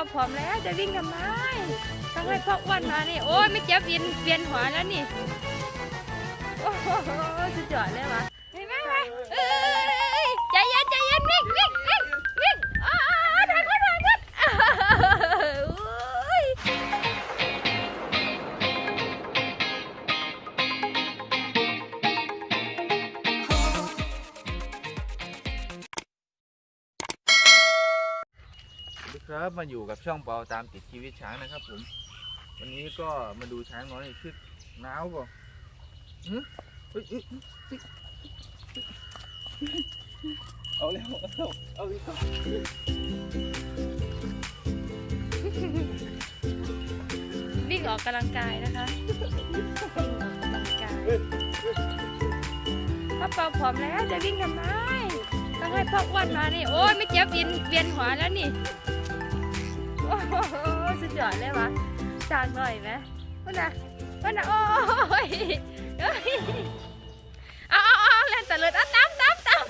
าผอมแล้วจะวิ่งทำไมต้องให้พ่ออ้วนมานี่โอ้ยไม่เจ็บเวียนเวียนหัวแล้วนี่โอ้โหสุดยอดเลยวะเห็นไหมวะเอ้ยใจเย็นใจเย็นวิ่งวิ่ง ครับมาอยู่กับช่องเปาตามติดชีวิตช้างนะครับผม วันนี้ก็มาดูช้างน้อยชุดหนาวป่ะเฮ้ยเฮ้ยเฮ้ยเอาเร็วเอาเร็วเอาอีกแล้ววิ่งออกกำลังกายนะคะวิ่งออกกำลังกายพ่อเปาผอมแล้วจะวิ่งทำไมต้องให้พ่ออ้วนมานี่โอ้ยไม่เจ็บเวียนเวียนหัวแล้วนี่ โอ้โหสุดยอดเลยวะจางหน่อยไหมวันน่ะวันน่ะโอ้ยเอ้ยเอาเอาเอาเล่นแต่เลยเอาตามตามตาม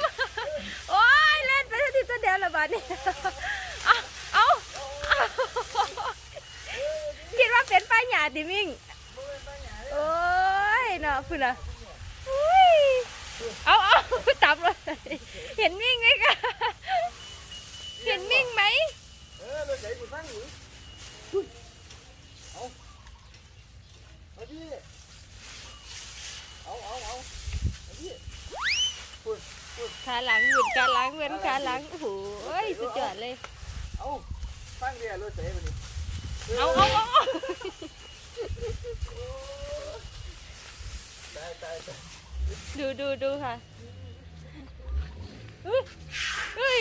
โอ้ยเล่นไปทีตัวเดียวละบาดนี่เอาเอาคิดว่าเป็นป้ายหยาดิมิ่งโอ้ยเนาะพุ่นอะอุ้ยเอาเอาตับเลยเห็นมิ่งไหมคะเห็นมิ่งไหม เออเราใส่กูตั้งอยู่อุ้ยเอาเอาดิเอาเอาเอาเอาดิขาหลังเหยุดขาหลังเว้นขาหลังโอ้โหสุดยอดเลย เอาตั้างเรียเราใส่ไปดิเอาเอาเอาเอาตายตายตายดูดูดูค่ะเฮ้ยเฮ้ย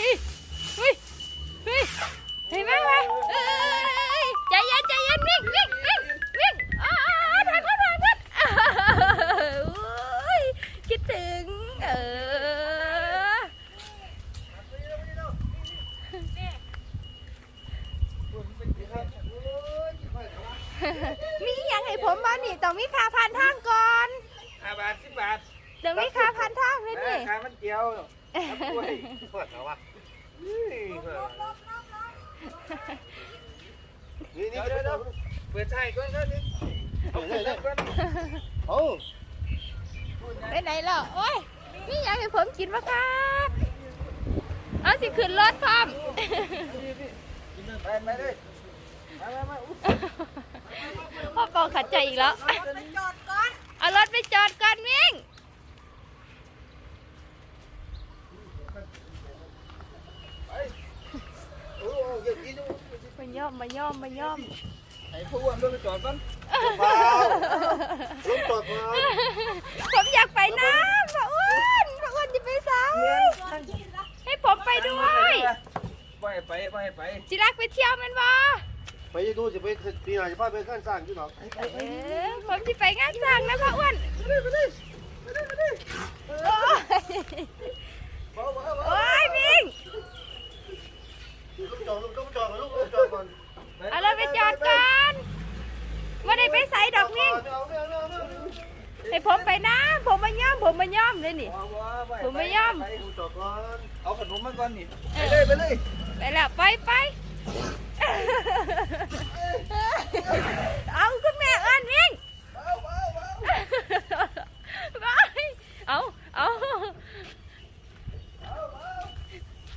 เฮ้ย เห็นไหมวะเอ้ยใจเย็นใจเย็นวิ่งวิ่งวิ่งวิ่งอ้าวทางก็ทางก็อุ้ยคิดถึงเออมีอย่างให้ผมบ้างนี่ต้องมีค่าผ่านทางก่อนห้าบาทสิบบาทต้องมีค่าผ่านทางเลยนี่ขามันเจียวครับกล้วยปวดเหรอวะ นี่นี่นี่เดี๋ยวเดี๋ยวเปิดใช่ก่อนก่อนนี่เปิดใช่ก่อนโอ้ไปไหนล่ะโอ้ยมีอย่างให้ผมกินปะครับเอาสิขึ้นรถพร้อมไปไปเลยมามามาอุ๊ยพ่อปองขัดใจอีกแล้ว เอารถไปจอดก่อนวิ่ง โอ้ยอย่ากินดู มาย่อมมาย่อมมาย่อมให้ผู้อ้วนด้วยไปจอดก่อนรถจอดมาผมอยากไปน้ำพ่ออ้วนพ่ออ้วนจะไปสายให้ผมไปด้วยไปไปไปไปจิรักไปเที่ยวแมันบ่ไปดูจะไปปีไหนจะพาไปขั้นสร้างที่หนอกเออผมจะไปงานสร้างนะพ่ออ้วนโอ้ยโอ้ยวิ่ง ลูกจอดลูกจอดลูกจอดก่อน เอารถไปจอดก่อนไม่ได้ไปใส่ดอกนิ่ง เอาเนี่ยเอาเนี่ย ให้ผมไปนะ ผมมาย่อมผมมาย่อมเลยนี่ ผมไม่ยอมลูกจอดก่อนเอาขนมมาก่อนนี่ไปเลยไปเลยไปแล้วไปไปเอาคุณแม่เอินวิ่งไปเอาเอา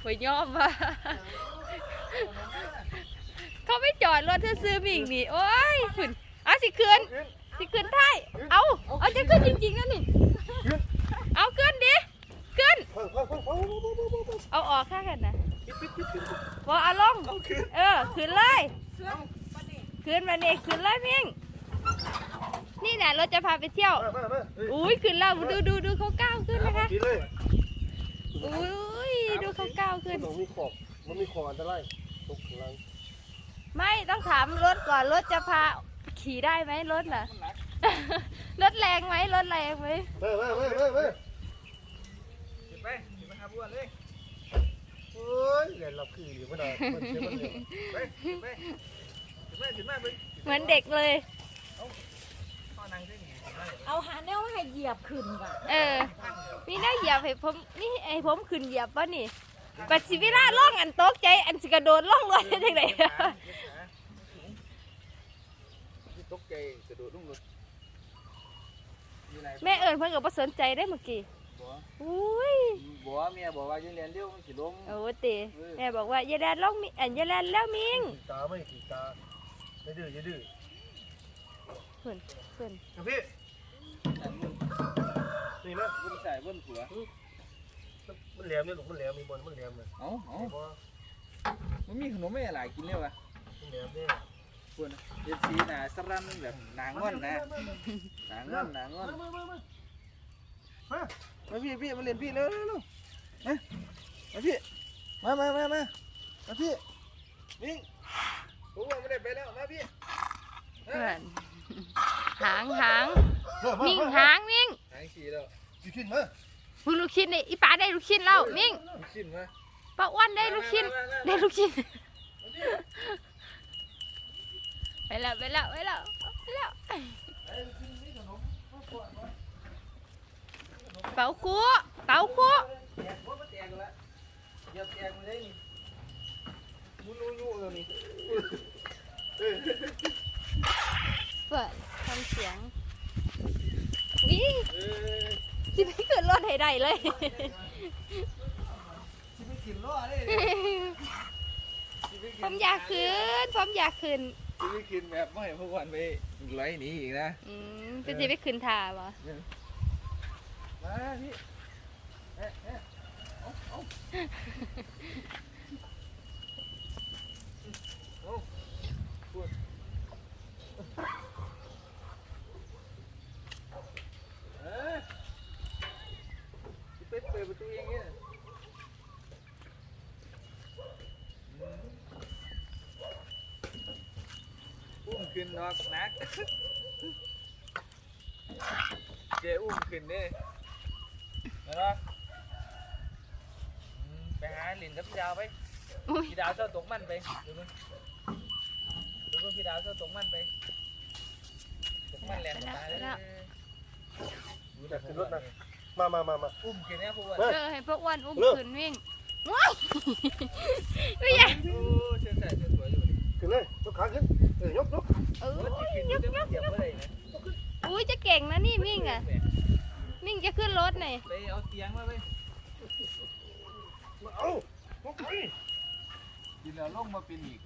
ไปย่อมว่ะเขาไม่จอดรถเธอซื้อมิ่งนี่ โอ้ยขุนเอาสิคืน สิคืนไทยเอาเอาจะขึ้นจริงๆนะนี่ เอาขึ้นดิ ขึ้นฟังฟังฟังฟังเอาออกข้างกันนะบอเอาลงเออ ขึ้นเลย ขึ้นมาเนี่ยขึ้นเลยมิงนี่นะเราจะพาไปเที่ยวมามามาอุ้ยขึ้นแล้วดูดูดูเขาก้าวขึ้นนะคะกินเลยอุ้ยดูเขาก้าวขึ้นมันมีขอบมันมีขอบอันตรายตกข้างล่างไม่ต้องถามรถก่อนรถจะพา ขี่ได้ไหมรถน่ะ รถแรงไหมรถแรงไหมมามามามามาไปไปหาผู้อ้วนเลยเฮ้ยเรียนรับคืออยู่ไม่ได้มันเชื่อมันเร็วไปไปถึงแม่ถึงแม่ไปเหมือนเด็กเลย พ่อนั่งที่นี่เอาหาแนวให้เหยียบขึ้นว่ะเออมีได้เหยียบให้ผมนี่ไอ้ผมขึ้นเหยียบป่ะนี่ปัจจิวิราล่องอันโต๊ะใจอันสิกระโดดล่องลอยได้จังได กระโดดลงรถมีอะไรแม่เอิญเพิ่นก็บ่สนใจได้เมื่อกี้บ่อุ้ยบ่เมียบอกว่าจะเรียนเร็วมันสิล้ม โอ้ติแม่บอกว่าอย่าแลนลงมิอันอย่าแลนแล้วมิงขี่ตาไม่ขี่ตาอย่าดื้ออย่าดื้อเพิ่นเพิ่นเอาพี่อันมึงนี่นะบนใส่บนหัวมันแหลมเนี่ยลูกมันแหลมมีบอลมันแหลมเลยเอ้าเอ้าบ่มันมีขนมไม่หลายกินเลยวะมันแหลมเนี่ย ควรเด็ดสีหนาสรันแบบหนางอนนะหนางอนหนางอนมามามามาพี่พี่มาเรียนพี่เร็วเร็วเร็วมามาพี่มามามามามาพี่นี่ผมว่าไม่ได้ไปแล้วมาพี่เพิ่นหางหางมามิงมาหางมิงหางสีแล้วอยู่ขึ้นมาพึ่งลูกชิ้นนี่อีป๋าได้ลูกชิ้นแล้วมิงขึ้นมาป้าอ้วนได้ลูกชิ้นได้ลูกชิ้น ไปแล้วไปแล้วไปแล้วไปแล้วเป๋าคูเป๋าคูแตกหัวมาแตกแล้วเหยียบแตกมาเลยนี่มุนยุ่ๆเลยนี่เปิดทำเสียงนี่เออสิไม่เกิดรถให้ได้เลยสิไปกินล้อเลยสิไปผมอยากขึ้นผมอยากขึ้นสิ ไปกินแบบไม่ให้พวกวันไปไล่หนีอีกนะอืมเป็นสิไปขึ้นท่าบ่มาพี่เอ๊ะเอ๊ะเอาเอาเอาพูดเอ๊ะไปเปิดประตูเองเนี่ยอืมอุ้ม ขึ้นนอกนัก เจ้อุ้มขึ้นเนี่ยเห็นปะอืมไปหาหลินกับพี่ดาวไป อุ้ยพี่ดาวเจ้าตกมันไปดูมึงดูมึงพี่ดาวเจ้าตกมันไป ตกมันแหลมตายเลยดูแบบขึ้นรถนะ มามามามา อุ้มขึ้นเนี่ยพวกว่าเออให้พวกอ้วนอุ้มเลิกขึ้นวิ่งว้ายไม่อยากโอ้เชื่อใส่เชื่อสวยอยู่ดิขึ้นเลยยกขาขึ้น เออยกยกเออรถที่ขึ้นอยู่เดี๋ยวมันเหยียบอะไรนะอุ้ยจะเก่งนะนี่มิ่งอะ มิ่งจะขึ้นรถหน่อยไปเอาเตียงมาไปเอายกไปกินแล้วลงมาเป็นอีก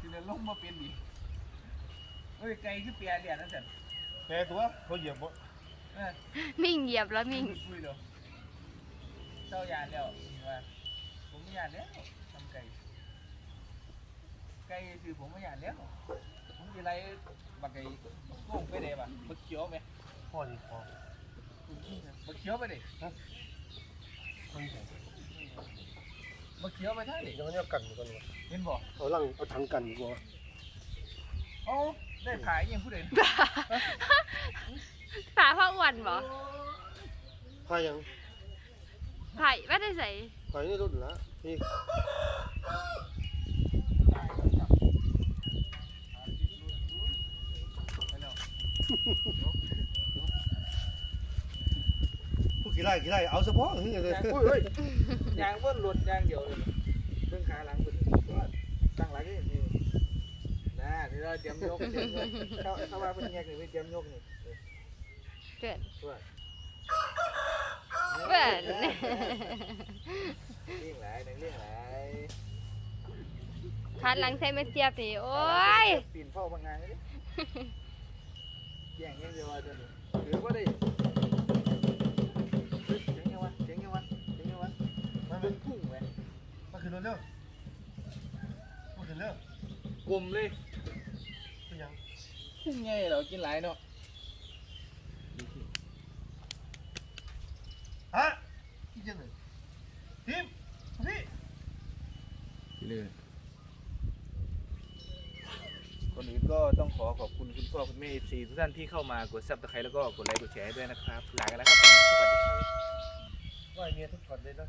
กินแล้วลงมาเป็นอีกเฮ้ยไก่คือเปียเลียนนั่นสิแพ้ตัวเขาเหยียบบ่มิ่งเหยียบแล้วมิ่งเดี๋ยวเจ้ายานแล้วว่าผมไม่ยานแล้ว ก่ไก่คือผมไม่ยานแล้วผมจะไรบักไก่โก้งไปไหนบ้างบักเขียวไหมพ่อนี่พ่อบักเขียวไปดิคนนี้บักเขียวไปท่าดิยังไม่เอากันอยู่กันวะเห็นบ่เอาลังเอาถังกันอยู่บ่เอ้าได้ผายยังผู้ใดผ่าพ่ออ้วนบ่พายังผ่าไม่ได้ใส่พาในรถละนี่ ผู้กี่ไร่กี่ไร่เอาเฉพาะเฮ้ยเลยยางอุ้ยเฮ้ยยางเบิ้ลหลุดยางเดียวเลยเบิ้งขาหลังเบิ้ลตั้งหลังนี่นี่นะนี่เราเตรียมยกเตรียมยกเข้าเข้ามาเป็นแยกนี่ไม่เตรียมยกนี่เกิดช่วยเปิดเลี้ยงหลายนังเลี้ยงหลายคันหลังใส่แม่เจี๊ยบนี่โอ้ยปีนเฝ้าบางงานเลย ดิแย่งยังเดียวว่าจะนี่หรือว่าได้เฮ้ยเจ๋งยังวะเจ๋งยังวะเจ๋งยัง ก็ต้องขอขอบคุณคุณพ่อคุณแม่เอฟซีทุกท่านที่เข้ามากดซับสไครต์แล้วก็กดไลค์กดแชร์ให้ด้วยนะครับลากันแล้วครับสวัสดีครับว่าเมียทุกช็อตเลยนะ